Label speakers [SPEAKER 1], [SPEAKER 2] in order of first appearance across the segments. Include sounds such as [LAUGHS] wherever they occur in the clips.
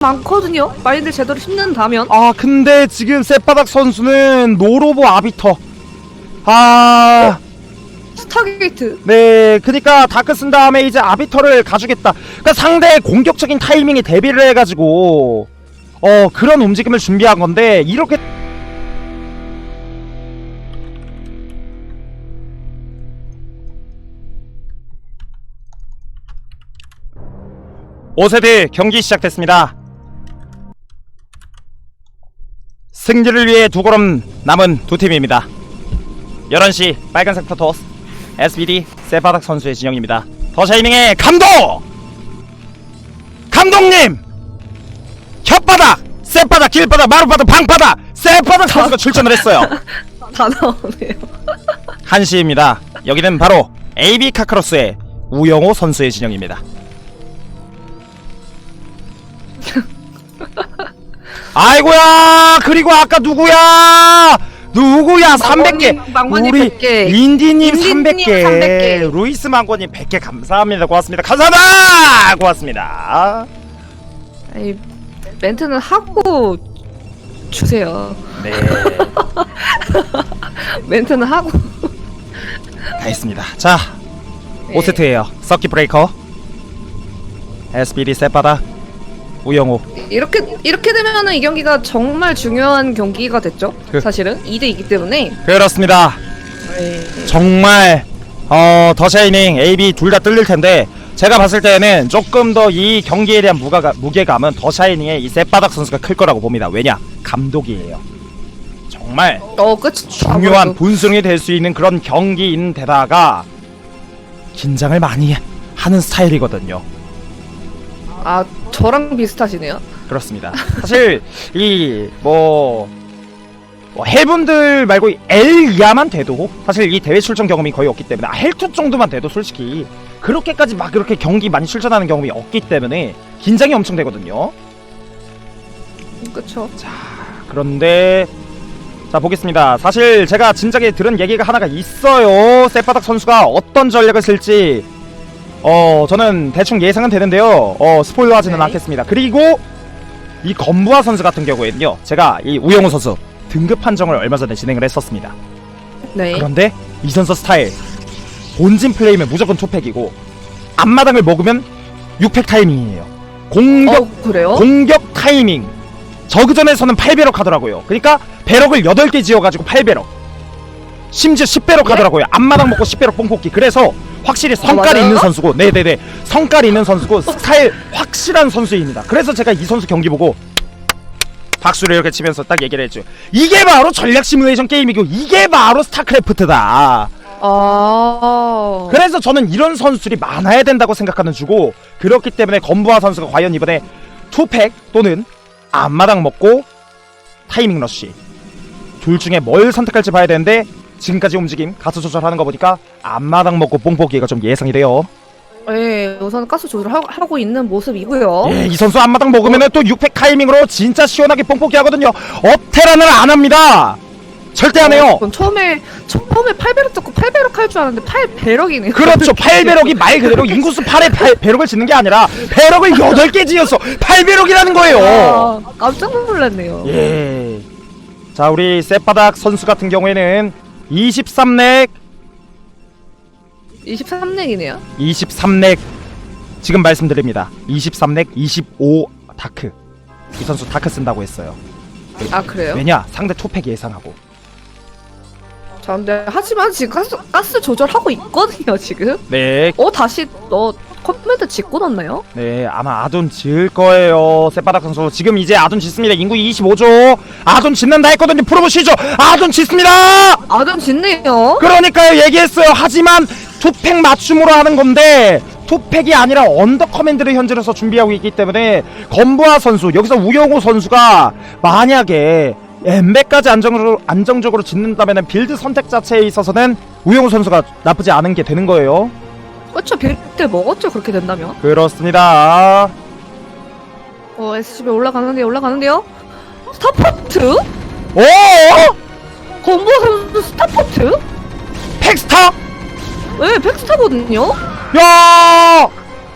[SPEAKER 1] 많거든요. 많이들 제대로 심는다면.
[SPEAKER 2] 아 근데 지금 쌔바닥 선수는 노로보 아비터 아...
[SPEAKER 1] 스타게이트.
[SPEAKER 2] 네, 그니까 다크 쓴 다음에 이제 아비터를 가주겠다. 그니까 상대의 공격적인 타이밍에 대비를 해가지고 어 그런 움직임을 준비한 건데 이렇게 오세드 경기 시작됐습니다. 승리를 위해 두 걸음 남은 두 팀입니다. 11시 빨간색 프로토스 SBD 세바닥 선수의 진영입니다. 더 샤이밍의 감독! 감독님! 혓바닥! 쌔바닥, 길바닥, 마루바닥, 방바닥! 쌔바닥 선수가 출전을 했어요. [LAUGHS]
[SPEAKER 1] 다 나오네요. [LAUGHS]
[SPEAKER 2] 1시입니다. 여기는 바로 AB 카카로스의 우영호 선수의 진영입니다. [LAUGHS] 아이고야! 그리고 아까 누구야! 누구야? 300개!
[SPEAKER 1] 망고님
[SPEAKER 2] 우리
[SPEAKER 1] 100개.
[SPEAKER 2] 인디님
[SPEAKER 1] 인디님
[SPEAKER 2] 300개,
[SPEAKER 1] 300개.
[SPEAKER 2] 루이스 망고님 100개 감사합니다. 고맙습니다. 감사합니다. 고맙습니다.
[SPEAKER 1] 아니, 멘트는 하고 주세요.
[SPEAKER 2] 네, [LAUGHS]
[SPEAKER 1] 멘트는 하고.
[SPEAKER 2] 다 했습니다. 자,
[SPEAKER 1] 네.
[SPEAKER 2] 5세트예요. 서킷 브레이커, SBD 셋바다, 우영호.
[SPEAKER 1] 이렇게 이렇게 되면은 이 경기가 정말 중요한 경기가 됐죠.
[SPEAKER 2] 그-
[SPEAKER 1] 사실은 2대 2기 때문에.
[SPEAKER 2] 그렇습니다.
[SPEAKER 1] 네.
[SPEAKER 2] 정말 어, 더 샤이닝, AB 둘 다 뜰릴 텐데 제가 봤을 때는 조금 더 이 경기에 대한 무가가, 무게감은 더 샤이닝의 이 셋바닥 선수가 클 거라고 봅니다. 왜냐? 감독이에요. 정말
[SPEAKER 1] 어, 그치.
[SPEAKER 2] 중요한. 분승이 될 수 있는 그런 경기인 데다가 긴장을 많이 하는 스타일이거든요.
[SPEAKER 1] 아, 저랑 비슷하시네요.
[SPEAKER 2] 그렇습니다. 사실 이뭐 뭐 헬분들 말고 L 이하만 돼도 사실 이 대회 출전 경험이 거의 없기 때문에 아, 헬투 정도만 돼도 솔직히 그렇게까지 막 그렇게 경기 많이 출전하는 경험이 없기 때문에 긴장이 엄청 되거든요.
[SPEAKER 1] 그쵸.
[SPEAKER 2] 그런데 자 보겠습니다. 사실 제가 진작에 들은 얘기가 하나가 있어요. 셋바닥 선수가 어떤 전략을 쓸지 어 저는 대충 예상은 되는데요. 어 스포일러 하지는
[SPEAKER 1] 네.
[SPEAKER 2] 않겠습니다. 그리고 이 건부아 선수 같은 경우에는요. 제가 이 우영우 선수 등급 판정을 얼마 전에 진행을 했었습니다.
[SPEAKER 1] 네.
[SPEAKER 2] 그런데 이 선수 스타일 본진 플레이면 무조건 투팩이고 앞마당을 먹으면 6팩 타이밍이에요. 공격
[SPEAKER 1] 어, 그래요?
[SPEAKER 2] 공격 타이밍 저그전에서는 8배럭 하더라고요 그러니까 배럭을 8개 지어가지고 8배럭 심지어 10배럭
[SPEAKER 1] 예?
[SPEAKER 2] 하더라고요 앞마당 먹고 10배럭 뽕뽑기 그래서 확실히 성깔이
[SPEAKER 1] 맞아요?
[SPEAKER 2] 있는 선수고 네네네. 성깔이 있는 선수고 스타일 확실한 선수입니다. 그래서 제가 이 선수 경기 보고 박수를 이렇게 치면서 딱 얘기를 했죠. 이게 바로 전략 시뮬레이션 게임이고 이게 바로 스타크래프트다.
[SPEAKER 1] 아.
[SPEAKER 2] 그래서 저는 이런 선수들이 많아야 된다고 생각하는 주고 그렇기 때문에 건부아 선수가 과연 이번에 투팩 또는 앞마당 먹고 타이밍 러쉬. 둘 중에 뭘 선택할지 봐야 되는데 지금까지 움직임 가스 조절하는 거 보니까 앞마당 먹고 뽕뽑기가 좀 예상이 돼요
[SPEAKER 1] 예, 우선 가스 조절하고 있는 모습이고요.
[SPEAKER 2] 예, 이 선수 앞마당 먹으면 또 6팩 타이밍으로 진짜 시원하게 뽕뽑기 하거든요 업테란을 안 합니다 절대 안 해요
[SPEAKER 1] 전 처음에 처음에 8배럭 듣고 8배럭 할 줄 알았는데 8배럭이네요.
[SPEAKER 2] 그렇죠. [LAUGHS] 8배럭이 말 그대로 인구수 8에 8, 배럭을 짓는 게 아니라 배럭을 8개 지어서 8배럭이라는 거예요.
[SPEAKER 1] 아, 깜짝 놀랐네요.
[SPEAKER 2] 예. 자, 우리 셋바닥 선수 같은 경우에는 23넥,
[SPEAKER 1] 23넥이네요.
[SPEAKER 2] 23넥 지금 말씀드립니다. 23넥, 25 다크. 이 선수 다크 쓴다고 했어요.
[SPEAKER 1] 아, 그래요?
[SPEAKER 2] 왜냐? 상대 투팩 예상하고.
[SPEAKER 1] 자, 근데 하지만 지금 가스, 가스 조절하고 있거든요, 지금.
[SPEAKER 2] 네,
[SPEAKER 1] 어, 다시 너 컴퓨터 짓고 났나요?
[SPEAKER 2] 네, 아마 아둔 지을 거예요. 셋바닥 선수. 지금 이제 아둔 짓습니다. 인구 25조. 아둔 짓는다 했거든요. 풀어보시죠. 아둔 짓습니다!
[SPEAKER 1] 아, 좀 짓네요.
[SPEAKER 2] 그러니까요, 얘기했어요. 하지만 투팩 맞춤으로 하는 건데, 투팩이 아니라 언더 커맨드를 현재로서 준비하고 있기 때문에, 건부아 선수, 여기서 우영호 선수가 만약에 엠베까지 안정적으로, 안정적으로 짓는다면 빌드 선택 자체에 있어서는 우영호 선수가 나쁘지 않은 게 되는 거예요.
[SPEAKER 1] 그렇죠, 빌때 먹었죠, 그렇게 된다면.
[SPEAKER 2] 그렇습니다.
[SPEAKER 1] 어, SCB 올라가는데요, 올라가는데요? 스타포트?
[SPEAKER 2] 오!
[SPEAKER 1] 건보 선수 스타포트?
[SPEAKER 2] 팩스타?
[SPEAKER 1] 네, 백스타거든요?
[SPEAKER 2] 야!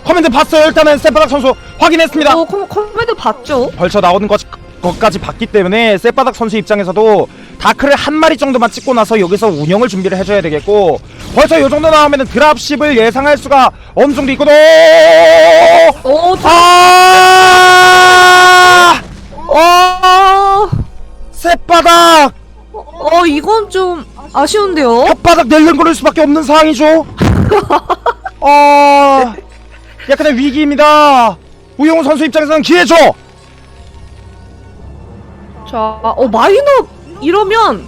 [SPEAKER 2] 커맨드 봤어요. 일단은 세바닥 선수 확인했습니다.
[SPEAKER 1] 오, 컴, 컴퓨터 봤죠?
[SPEAKER 2] 벌쳐 나오는 것, 것까지 봤기 때문에 쌔바닥 선수 입장에서도 다크를 한 마리 정도만 찍고 나서 여기서 운영을 준비를 해줘야 되겠고 벌써 요 정도 나오면은 드랍십을 예상할 수가 어느 정도 있거든.
[SPEAKER 1] 오, 다,
[SPEAKER 2] 아!
[SPEAKER 1] 어,
[SPEAKER 2] 쌔바닥
[SPEAKER 1] 어, 이건 좀 아쉬운데요?
[SPEAKER 2] 혓바닥 낼름 거릴 수밖에 없는 상황이죠. 어, [LAUGHS] 약간의 위기입니다. 우영우 선수 입장에서는 기회죠.
[SPEAKER 1] 자, 어, 마이너, 이러면,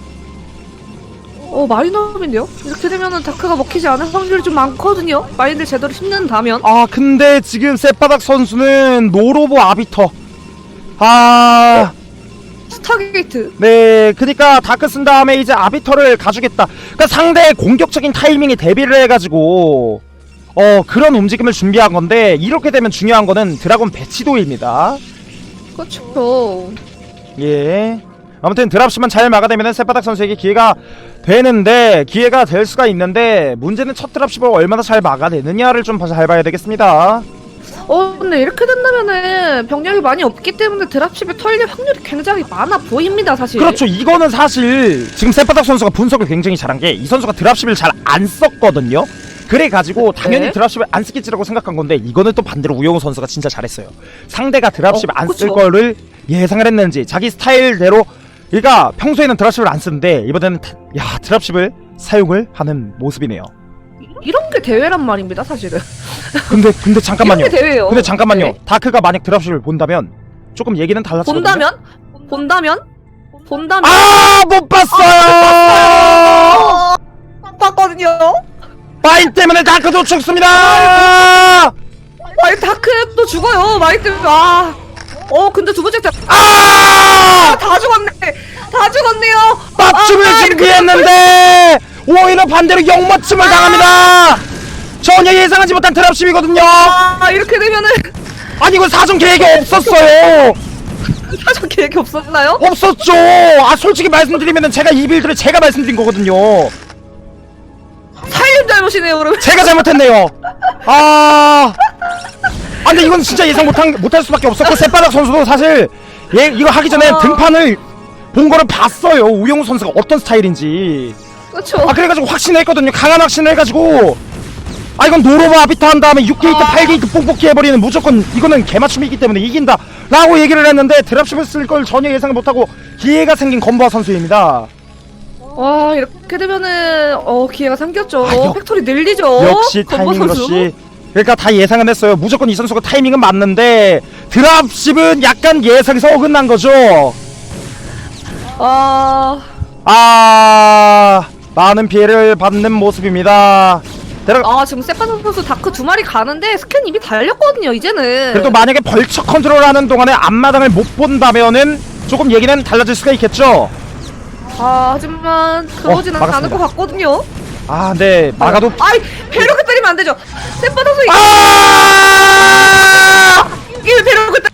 [SPEAKER 1] 어, 마이너인데요? 이렇게 되면은 다크가 먹히지 않을 확률이 좀 많거든요? 마인드 제대로 심는다면?
[SPEAKER 2] 아 근데 지금 쌔바닥 선수는 노로보 아비터. 아,
[SPEAKER 1] 스타게이트.
[SPEAKER 2] 네, 그니까 다크 쓴 다음에 이제 아비터를 가주겠다. 그러니까 상대의 공격적인 타이밍에 대비를 해가지고 어 그런 움직임을 준비한 건데 이렇게 되면 중요한 거는 드라곤 배치도입니다.
[SPEAKER 1] 그렇죠.
[SPEAKER 2] 예. 아무튼 드랍십만 잘 막아내면 쌔바닥 선수에게 기회가 되는데 기회가 될 수가 있는데 문제는 첫 드랍십을 얼마나 잘 막아내느냐를 좀 잘 봐야 되겠습니다.
[SPEAKER 1] 어, 근데 이렇게 된다면은 병력이 많이 없기 때문에 드랍십에 털릴 확률이 굉장히 많아 보입니다, 사실.
[SPEAKER 2] 그렇죠. 이거는 사실 지금 쌔바닥 선수가 분석을 굉장히 잘한 게 이 선수가 드랍십을 잘 안 썼거든요. 그래 가지고 당연히
[SPEAKER 1] 네.
[SPEAKER 2] 드랍십을 안 쓰겠지라고 생각한 건데 이거는 또 반대로 우영우 선수가 진짜 잘했어요. 상대가 드랍십
[SPEAKER 1] 어,
[SPEAKER 2] 안 쓸
[SPEAKER 1] 그쵸.
[SPEAKER 2] 거를 예상을 했는지 자기 스타일대로 그러니까 평소에는 드랍십을 안 쓰는데 이번에는 다- 야 드랍십을 사용을 하는 모습이네요.
[SPEAKER 1] 이런 게 대회란 말입니다, 사실은.
[SPEAKER 2] 근데 근데 [LAUGHS] 잠깐만요.
[SPEAKER 1] 이런 게 대회예요.
[SPEAKER 2] 근데 잠깐만요.
[SPEAKER 1] 네.
[SPEAKER 2] 다크가 만약 드랍십을 본다면 조금 얘기는 달라지거든요.
[SPEAKER 1] 본다면? 본다면? 본다면?
[SPEAKER 2] 아못 봤어요.
[SPEAKER 1] 어, 봤거든요.
[SPEAKER 2] 파인 때문에 다크도 죽습니다.
[SPEAKER 1] 마이 다크도 죽어요. 마이 때문에. 아. 어, 근데 두 번째 때.
[SPEAKER 2] 아!
[SPEAKER 1] 다 죽었네. 다 죽었네요.
[SPEAKER 2] 맞춤을
[SPEAKER 1] 아,
[SPEAKER 2] 준비했는데 오히려 반대로 역맞춤을 당합니다. 전혀 예상하지 못한 드랍십이거든요.
[SPEAKER 1] 아, 이렇게 되면은
[SPEAKER 2] 아니 이거 사전 계획이 없었어요. [LAUGHS]
[SPEAKER 1] 사전 계획이 없었나요?
[SPEAKER 2] 없었죠. 아 솔직히 말씀드리면 제가 이 빌드를 제가 말씀드린 거거든요.
[SPEAKER 1] 살림 잘못이네요, 그러면.
[SPEAKER 2] 제가 잘못했네요. 아. 아 근데 이건 진짜 예상 못한 못할 수밖에 없었고 새바닥 선수도 사실 예 이거 하기 전에
[SPEAKER 1] 아.
[SPEAKER 2] 등판을 본 거를 봤어요. 우영우 선수가 어떤 스타일인지.
[SPEAKER 1] 그렇죠.
[SPEAKER 2] 아 그래가지고 확신했거든요. 강한 확신을 해가지고. 아 이건 노로바 아비타 한 다음에 6게이트,
[SPEAKER 1] 아.
[SPEAKER 2] 8게이트 뽕뽑기 해버리는 무조건 이거는 개맞춤이기 때문에 이긴다. 라고 얘기를 했는데 드랍십을 쓸 걸 전혀 예상을 못하고 기회가 생긴 건보아 선수입니다.
[SPEAKER 1] 와, 이렇게 되면은 어, 기회가 생겼죠.
[SPEAKER 2] 아, 역-
[SPEAKER 1] 팩토리 늘리죠.
[SPEAKER 2] 역시
[SPEAKER 1] 건보
[SPEAKER 2] 타이밍
[SPEAKER 1] 선수.
[SPEAKER 2] 러시. 그러니까 다 예상은 했어요. 무조건 이 선수가 타이밍은 맞는데 드랍십은 약간 예상에서 어긋난 거죠.
[SPEAKER 1] 아,
[SPEAKER 2] 아 많은 피해를 받는 모습입니다. 데라-
[SPEAKER 1] 아 지금 세판 선수 다크 두 마리 가는데 스캔 이미 달렸거든요. 이제는.
[SPEAKER 2] 그래도 만약에 벌처 컨트롤하는 동안에 앞마당을 못 본다면은 조금 얘기는 달라질 수가 있겠죠.
[SPEAKER 1] 아 하지만 그러지는
[SPEAKER 2] 어,
[SPEAKER 1] 않을
[SPEAKER 2] 막았습니다.
[SPEAKER 1] 것 같거든요.
[SPEAKER 2] 아, 네 막아도
[SPEAKER 1] 아이 배로 그 때리면 안 되죠. 세판 선수
[SPEAKER 2] 아!
[SPEAKER 1] 이게 배로 그 때.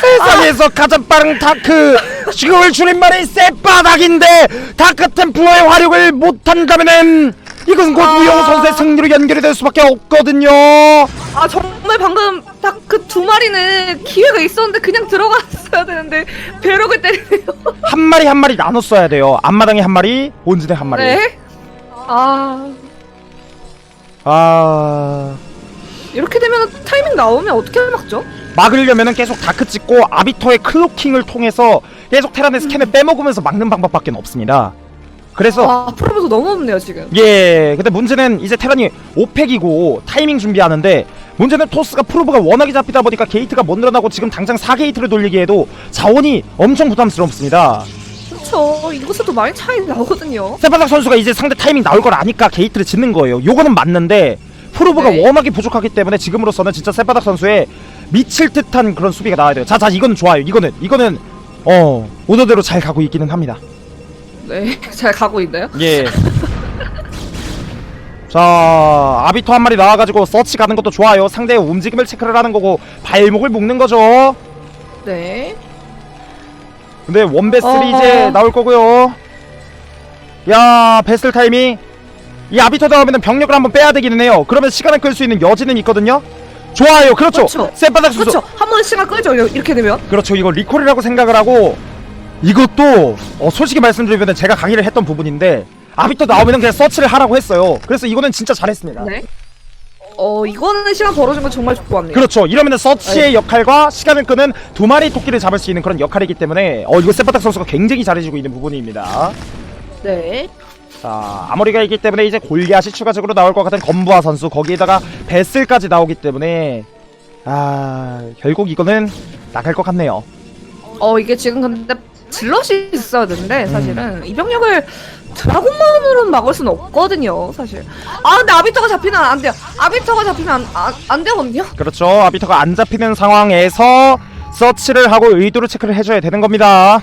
[SPEAKER 2] 세상에서 가장 빠른 다크 지금을 줄임말이 쌔바닥인데 다크 템플러의 화력을 못한다면은 이것은 곧
[SPEAKER 1] 아.
[SPEAKER 2] 우영우 선수의 승리로 연결이 될 수밖에 없거든요.
[SPEAKER 1] 아 정말 방금 다크 두 마리는 기회가 있었는데 그냥 들어갔어야 되는데 배로그 때리네요. [LAUGHS]
[SPEAKER 2] 한 마리 한 마리 나눠 써야 돼요. 앞마당에 한 마리, 본진에 한 마리.
[SPEAKER 1] 네. 아
[SPEAKER 2] 아
[SPEAKER 1] 이렇게 되면 타이밍 나오면 어떻게 막죠?
[SPEAKER 2] 막으려면은 계속 다크 찍고 아비터의 클로킹을 통해서 계속 테란의 스캔을 빼먹으면서 막는 방법밖에 없습니다. 그래서
[SPEAKER 1] 아 프로브도 너무 없네요 지금.
[SPEAKER 2] 예, 근데 문제는 이제 테란이 5팩이고 타이밍 준비하는데 문제는 토스가 프로브가 워낙에 잡히다 보니까 게이트가 못 늘어나고 지금 당장 4게이트를 돌리기 에도 자원이 엄청 부담스럽습니다.
[SPEAKER 1] 그렇죠. 이곳에도 많이 차이 나오거든요.
[SPEAKER 2] 세바닥 선수가 이제 상대 타이밍 나올 걸 아니까 게이트를 짓는 거예요. 요거는 맞는데 프로브가
[SPEAKER 1] 네.
[SPEAKER 2] 워낙에 부족하기 때문에 지금으로서는 진짜 세바닥 선수의 미칠 듯한 그런 수비가 나와야 돼요. 자, 자, 이거는 좋아요. 이거는 이거는 어 오더대로 잘 가고 있기는 합니다.
[SPEAKER 1] 네, [LAUGHS] 잘 가고 있나요?
[SPEAKER 2] 예. 자, 아비토 한 마리 나와가지고 서치 가는 것도 좋아요. 상대의 움직임을 체크를 하는 거고 발목을 묶는 거죠.
[SPEAKER 1] 네.
[SPEAKER 2] 근데 원베슬이
[SPEAKER 1] 어허.
[SPEAKER 2] 이제 나올 거고요. 야, 베슬 타이밍. 이 아비토 다음에는 병력을 한번 빼야 되기는 해요. 그러면 시간을 끌 수 있는 여지는 있거든요. 좋아요 그렇죠
[SPEAKER 1] 그렇죠.
[SPEAKER 2] 쌔바닥 선수
[SPEAKER 1] 그렇죠. 한 시간 끌죠. 이렇게 되면.
[SPEAKER 2] 그렇죠 이거 리콜이라고 생각을 하고 이것도 어, 솔직히 말씀드리면 제가 강의를 했던 부분인데 아비터 나오면 그냥 서치를 하라고 했어요 그래서 이거는 진짜 잘했습니다
[SPEAKER 1] 네. 어 이거는 시간 벌어준 건 정말 좋았네요.
[SPEAKER 2] 그렇죠 이러면 서치의 역할과 시간을 끄는 두 마리 토끼를 잡을 수 있는 그런 역할이기 때문에 어 이거 세바닥 선수가 굉장히 잘해주고 있는 부분입니다
[SPEAKER 1] 네.
[SPEAKER 2] 자 아머리가 있기 때문에 이제 골리앗이 추가적으로 나올 것 같은 건부아 선수 거기에다가 베슬까지 나오기 때문에 아 결국 이거는 나갈 것 같네요
[SPEAKER 1] 어 이게 지금 근데 질럿이 있어야 되는데
[SPEAKER 2] 음.
[SPEAKER 1] 사실은. 이 병력을 드라곤만으로는 막을 수는 없거든요 사실. 아 근데 아비터가 잡히면 안 돼요. 아비터가 잡히면 안, 안, 안 되거든요?
[SPEAKER 2] 그렇죠. 아비터가 안 잡히는 상황에서 서치를 하고 의도를 체크를 해줘야 되는 겁니다.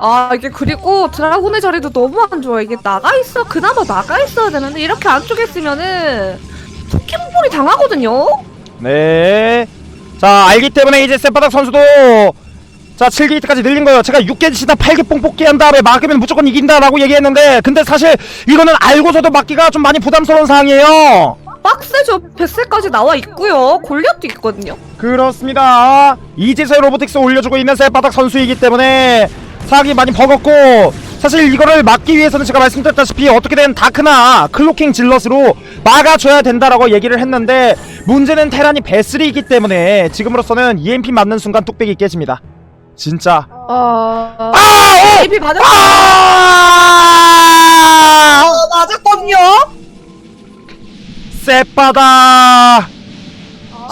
[SPEAKER 1] 아 이게 그리고 드라곤의 자리도 너무 안 좋아 이게 나가 있어 그나마 나가 있어야 되는데 이렇게 안쪽에 있으면은 토끼볼이 당하거든요?
[SPEAKER 2] 네. 자, 알기 때문에 이제 쌔바닥 선수도 자, 7게이트까지 늘린 거예요. 제가 6개 치다 8개 뽕 뽑기 한 다음에 막으면 무조건 이긴다 라고 얘기했는데 근데 사실 이거는 알고서도 막기가 좀 많이 부담스러운 상황이에요.
[SPEAKER 1] 빡세죠 뱃살까지 나와 있고요 골리앗도 있거든요
[SPEAKER 2] 그렇습니다. 이제서야 로보틱스 올려주고 있는 쌔바닥 선수이기 때문에 사기 많이 버겁고 사실 이거를 막기 위해서는 제가 말씀드렸다시피 어떻게든 다크나 클로킹 질럿으로 막아줘야 된다라고 얘기를 했는데 문제는 테란이 베슬이기 때문에 지금으로서는 EMP 맞는 순간 뚝배기 깨집니다. 진짜.
[SPEAKER 1] 아...
[SPEAKER 2] 아! 오!
[SPEAKER 1] AP 맞았...
[SPEAKER 2] 아!
[SPEAKER 1] 어, 맞았거든요
[SPEAKER 2] 쌔바닥.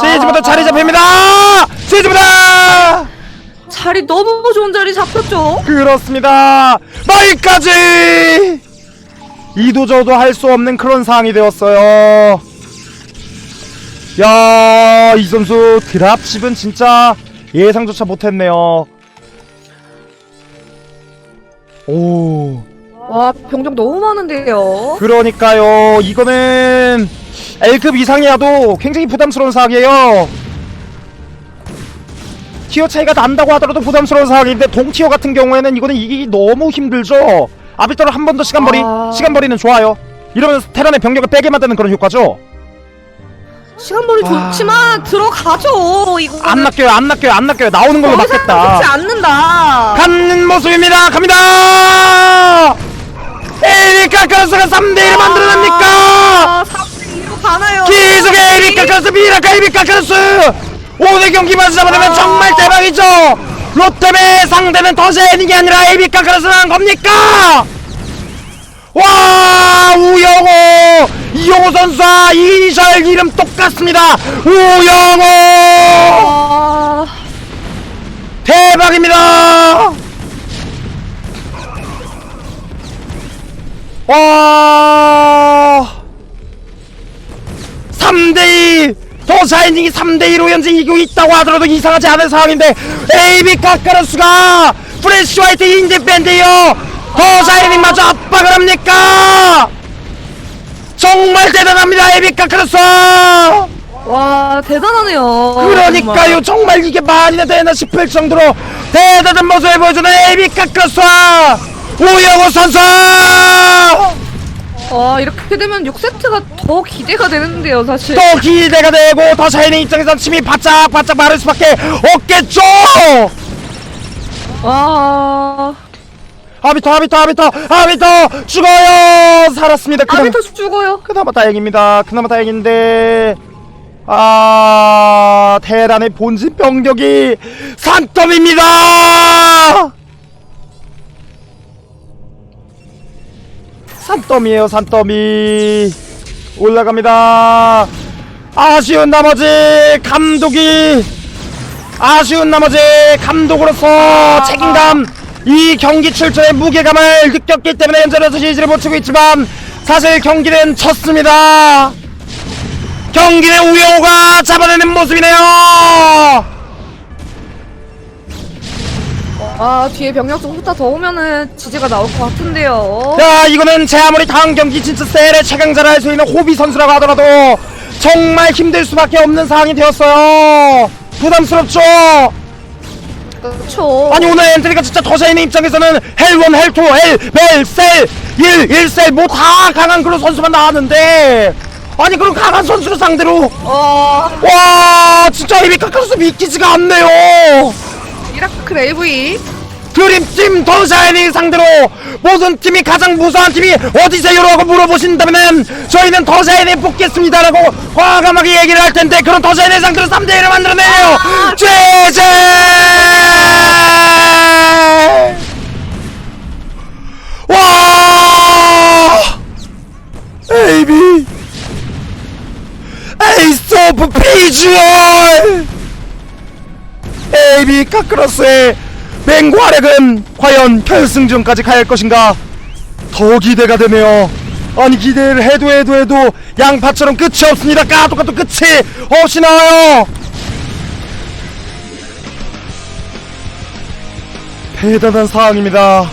[SPEAKER 2] 시즈부터 자리 잡힙니다. 시즈부터.
[SPEAKER 1] 자리 너무 좋은 자리 잡혔죠
[SPEAKER 2] 그렇습니다. 마이까지 이도저도 할 수 없는 그런 상황이 되었어요. 야, 이 선수 드랍십은 진짜 예상조차 못했네요. 오,
[SPEAKER 1] 와 병력 너무 많은데요
[SPEAKER 2] 그러니까요. 이거는 L급 이상이라도 굉장히 부담스러운 상황이에요. 티어 차이가 난다고 하더라도 부담스러운 상황인데 동티어 같은 경우에는 이거는 이기기 너무 힘들죠. 아비터를 한 번 더 시간 벌이
[SPEAKER 1] 아.
[SPEAKER 2] 시간 벌이는 좋아요. 이러면 테란의 병력을 빼게 만드는 그런 효과죠.
[SPEAKER 1] 시간 벌이
[SPEAKER 2] 아.
[SPEAKER 1] 좋지만 들어가죠 이거
[SPEAKER 2] 안 낚여요, 안 낚여요, 안 낚여요. 나오는 걸로
[SPEAKER 1] 좋지
[SPEAKER 2] 막겠다.
[SPEAKER 1] 않는다
[SPEAKER 2] 가는 모습입니다. 갑니다. 에리카 가스가 3대 1을 만들어냅니까?
[SPEAKER 1] 아 3대2로 가나요
[SPEAKER 2] 계속 에리카 가스 미라카 에리카 가스 오늘 경기만 잡아내면
[SPEAKER 1] 아.
[SPEAKER 2] 정말 대박이죠 롯데의 상대는 더제닝이 아니라 에비카 가스라는 겁니까 와 우영호! 이영호 선수와 이니셜 이름 똑같습니다. 우영호!
[SPEAKER 1] 아...
[SPEAKER 2] 대박입니다! 와! 3대2 더 샤이닝이 3대2로 현재 이기고 있다고 하더라도 이상하지 않은 상황인데 AB 카카로스가 프레쉬 화이트 인디밴드요 더 샤이닝마저 압박을 합니까? 정말 대단합니다 AB 카카로스
[SPEAKER 1] 와 대단하네요.
[SPEAKER 2] 그러니까요 정말. 이게 말이나 되나 싶을 정도로 대단한 모습을 보여주는 AB 카카로스 우영호 선수!
[SPEAKER 1] 와 이렇게 되면 6세트가 더 기대가 되는데요 사실.
[SPEAKER 2] 또 기대가 되고 더 샤이닝 입장에서 침이 바짝바짝 마를 수밖에 없겠죠?
[SPEAKER 1] 와
[SPEAKER 2] 아비터 아비터 아비터 아비터! 죽어요! 살았습니다. 그나마,
[SPEAKER 1] 아비터 죽어요.
[SPEAKER 2] 그나마 다행입니다. 그나마 다행인데 아 테란의 본진 병력이 산더미입니다! 산더미에요 산더미. 올라갑니다. 아쉬운 나머지 감독이 아쉬운 나머지 감독으로서 책임감 이 경기 출전의 무게감을 느꼈기 때문에 현재로서 지지를 못 치고 있지만 사실 경기는 쳤습니다. 경기는 우영호가 잡아내는 모습이네요.
[SPEAKER 1] 아 뒤에 병력 좀 후딱 더 오면은 지지가 나올 것 같은데요.
[SPEAKER 2] 야 이거는 제 아무리 다음 경기 진짜 셀의 최강자를 할수 있는 호비 선수라고 하더라도 정말 힘들 수밖에 없는 상황이 되었어요. 부담스럽죠
[SPEAKER 1] 그렇죠
[SPEAKER 2] 아니 오늘 엔트리가 진짜 더샤인의 입장에서는 헬1 헬2 헬, 벨, 셀, 1, 1셀 뭐 다 강한 그런 선수만 나왔는데. 아니 그럼 강한 선수를 상대로.
[SPEAKER 1] 어.
[SPEAKER 2] 와 진짜 이미 카카로스 믿기지가 않네요.
[SPEAKER 1] 미라클 AV
[SPEAKER 2] 드림팀 더샤이닝 상대로 모든 팀이 가장 무서운 팀이 어디세요라고 물어보신다면은 저희는 더샤이닝 뽑겠습니다라고 과감하게 얘기를 할 텐데 그런 더샤이닝 상대로 3대 1을 만들어내요. 제제! 와! AB 에이스 오브 피주얼! AB 카크로스의 맹활약은 과연 결승전까지 갈 것인가? 더 기대가 되네요. 아니 기대를 해도 해도 해도 양파처럼 끝이 없습니다. 까도 까도 끝이 없이 나와요. 대단한 상황입니다